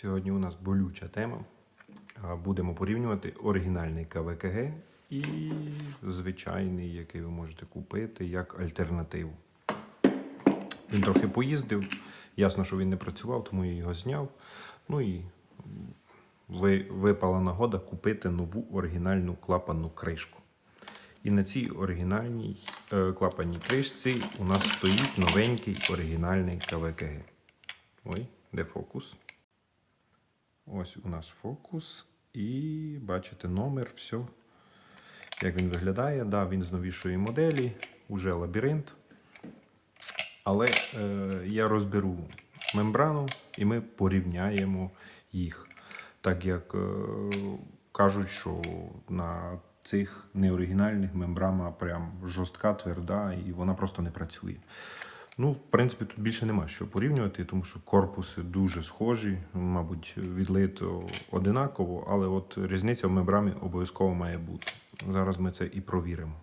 Сьогодні у нас болюча тема. Будемо порівнювати оригінальний КВКГ і звичайний, який ви можете купити як альтернативу. Він трохи поїздив. Ясно, що він не працював, тому я його зняв. Ну і випала нагода купити нову оригінальну клапанну кришку. І на цій оригінальній е, клапанній кришці у нас стоїть новенький оригінальний КВКГ. Ой, де фокус? Ось у нас фокус. І бачите номер, все. Як він виглядає? Да, він з новішої моделі, уже лабіринт. Але е, я розберу мембрану і ми порівняємо їх. Так як е, кажуть, що на цих неоригінальних мембрана прям жорстка, тверда, і вона просто не працює. Ну, в принципі, тут більше нема що порівнювати, тому що корпуси дуже схожі, мабуть, відлито одинаково, але от різниця в мембрамі обов'язково має бути. Зараз ми це і провіримо.